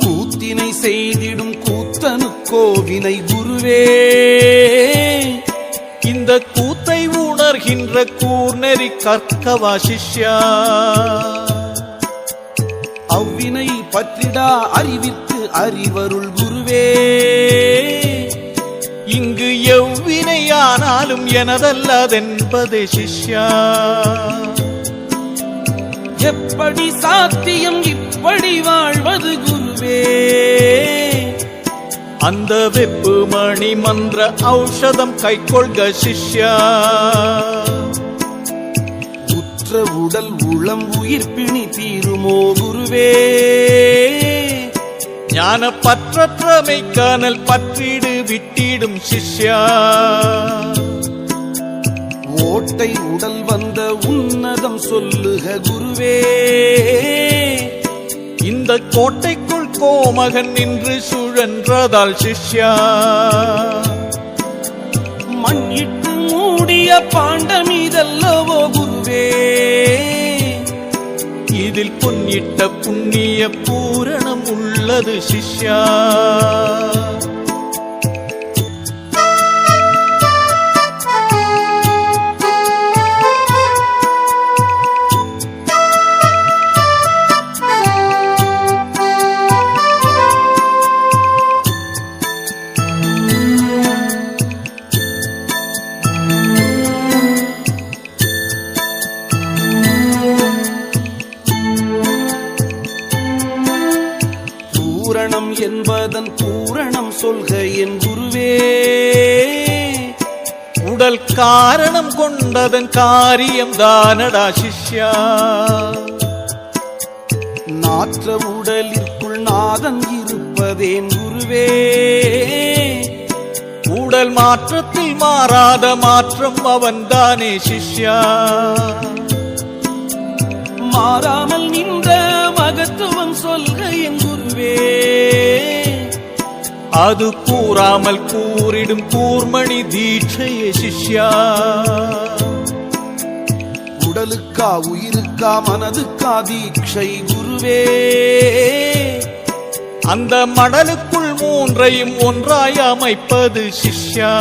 கூத்தினை செய்திடும் கூத்தனுக்கோவினை குருவே. இந்த கூத்தை உணர்கின்ற கூர்நெறி கற்கவா சிஷ்யா. அவ்வினை பற்றிடா அறிவித்து அறிவருள் குருவே. இங்கு எவ்வினையானாலும் எனதல்லதென்பதே சிஷ்யா. எப்படி சாத்தியம் இப்படி வாழ்வது குருவே? அந்த வெப்பு மணி மன்ற ஔஷதம் கை கொள்க சிஷ்யா. உற்ற உடல் உளம் உயிர் பிணி தீருமோ குருவே? ஞான பற்றற்றமை காணல் பற்றிடு விட்டிடும் சிஷ்யா. ஓட்டை உடல் வந்த உன்னதம் சொல்லுக குருவே. இந்த கோட்டைக்குள் கோமகன் நின்று சுழன்றதால் சிஷ்யா. மண்ணிட்டு மூடிய பாண்டம் இதல்லவோ குருவே. இதில் பொன்னிட்ட புண்ணிய பூரணம் உள்ளது சிஷ்யா. அதன் பூரணம் சொல்க என் குருவே. உடல் காரணம் கொண்டதன் காரியம் தானடா சிஷ்யா. நாற்ற உடலிற்குள் நாதன் இருப்பதேன் குருவே. உடல் மாற்றத்தில் மாறாத மாற்றம் அவன்தானே சிஷ்யா. மாறாமல் நின்ற மகத்துவம் சொல்க என் குருவே. அது கூறாமல் கூறிடும் கூர்மணி தீட்சையே சிஷ்யா. உடலுக்கா உயிருக்கா மனதுக்கா தீட்சை குருவே. அந்த மடலுக்குள் மூன்றையும் ஒன்றாய் அமைப்பது சிஷ்யா.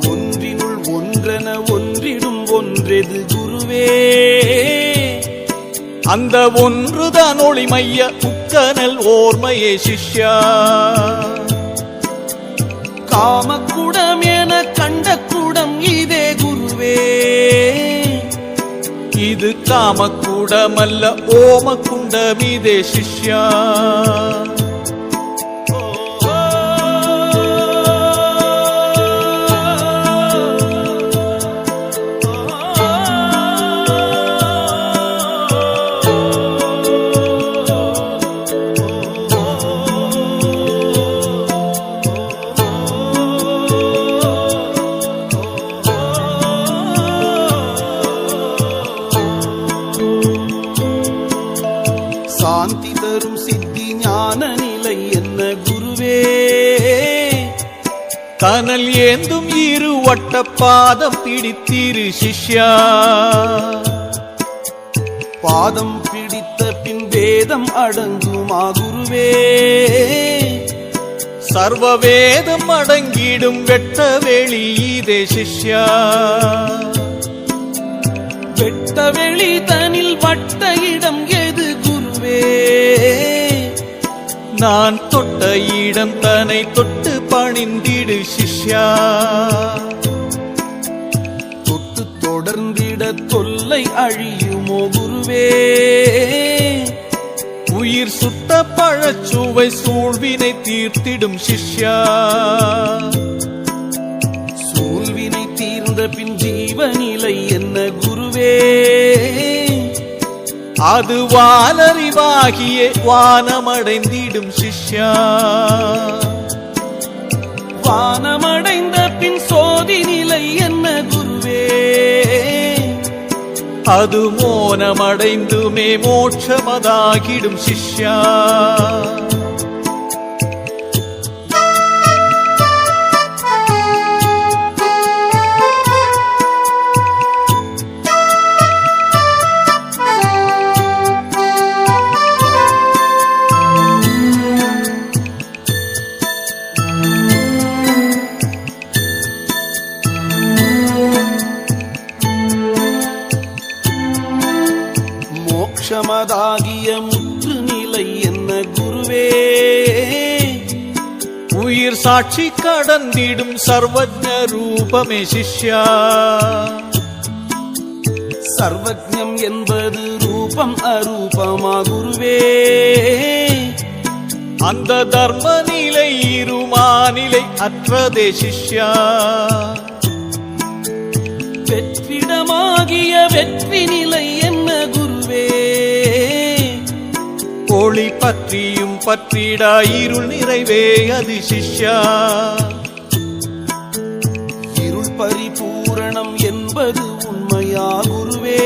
ஒன்றினுள் ஒன்றென ஒன்றிடும் ஒன்றெது குருவே. அந்த ஒன்றுதான் ஒளிமைய உக்கனல் ஓர்மையே சிஷ்யா. காமக்கூடம் என கண்ட கூடம் இதே குருவே. இது காமக்கூடமல்ல ஓமக்குண்டம் இதே சிஷ்யா. சாந்தி தரும் சித்தி ஞான நிலை என்ன குருவே? கனல் ஏந்தும் இரு வட்ட பாதம் பிடித்திரு சிஷ்யா. பாதம் பிடித்த பின் வேதம் அடங்குமா குருவே? சர்வ வேதம் அடங்கிடும் வெட்ட வெளி இதே சிஷ்யா. வெட்ட வெளி தனில் வட்ட இடம் ஏ நான் தொட்ட இடம் தன்னை தொட்டு பணிந்திடு சிஷ்யா. தொட்டு தொடர்ந்திட தொல்லை அழியுமோ குருவே? உயிர் சுத்த பழச்சுவை சூழ்வினை தீர்த்திடும் சிஷ்யா. சூழ்வினை தீர்ந்த பின் ஜீவநிலை என்ன குருவே? அது வானறிவாகிய வானமடைந்திடும் சிஷ்யா. வானமடைந்த பின் சோதி நிலை என்ன குருவே? அது மோனமடைந்துமே மோட்சமதாகிடும் சிஷ்யா. மோட்சமதாகிய முற்று நிலை என்ன குருவே? உயிர் சாட்சி கடந்திடும் சர்வஜ ரூபமே சிஷ்யா. சர்வஜம் என்பது ரூபம் அரூபமா குருவே? அந்த தர்ம நிலை இருமாநிலை அற்றதே சிஷ்யா. வெற்றிடமாகிய வெற்றி ஒளி பற்றியும் பற்றிடா இருள் நிறைவே அது சிஷ்யா. இருள் பரிபூரணம் என்பது உண்மையா குருவே?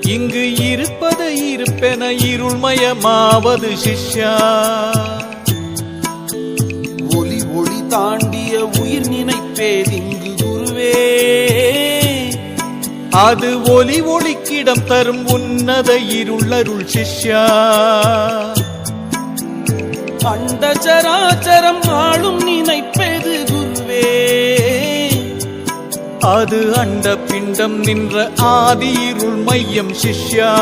இங்கு இருப்பது இருப்பென இருள்மயமாவது சிஷ்யா. ஒளி ஒளி தாண்டிய உயிர் நினைப்பேதிங்கு குருவே. அது ஒலி ஒளிக்கிடம் தரும் உன்னத இருளருள் சிஷ்யா. அண்டச்சராச்சரம் ஆளும் நினைப்பேது குருவே. அது அண்ட பிண்டம் நின்ற ஆதி இருள் மையம் சிஷ்யா.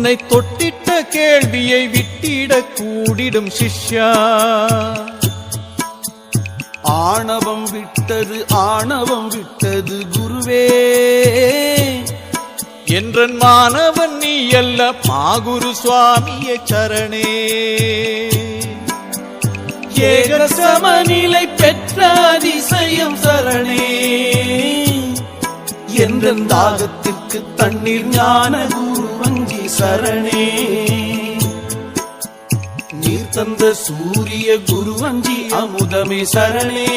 உன்னை தொட்டிட்ட கேள்வியை விட்டிட கூடிடும் சிஷ்யா. ஆணவம் விட்டது ஆணவம் விட்டது குருவே. என்றன் மாணவன் நீ அல்ல மாகுரு சுவாமிய சரணே. ஏக சமநிலை பெற்ற அதிசயம் சரணே. என்ற தாகத்திற்கு தண்ணீர் ஞான சரணே. நீர் தந்த சூரிய குரு அஞ்சி அமுதமே சரணே.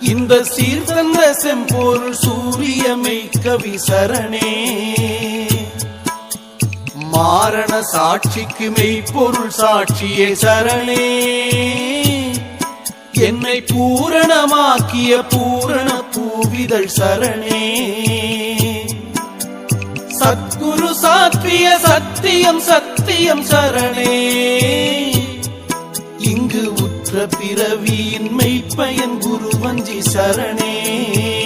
இந்த சீர்தந்த செம்பொருள் சூரியமை கவி சரணே மாரண சாட்சிக்கு மெய்ப்பொருள் சாட்சியே சரணே. என்னை பூரணமாக்கிய பூரண பூவிதழ் சரணே. குரு சாத்விய சத்தியம் சத்தியம் சரணே. இங்கு உற்ற பிறவியின் மெய்ப்பயன் குரு வஞ்சி சரணே.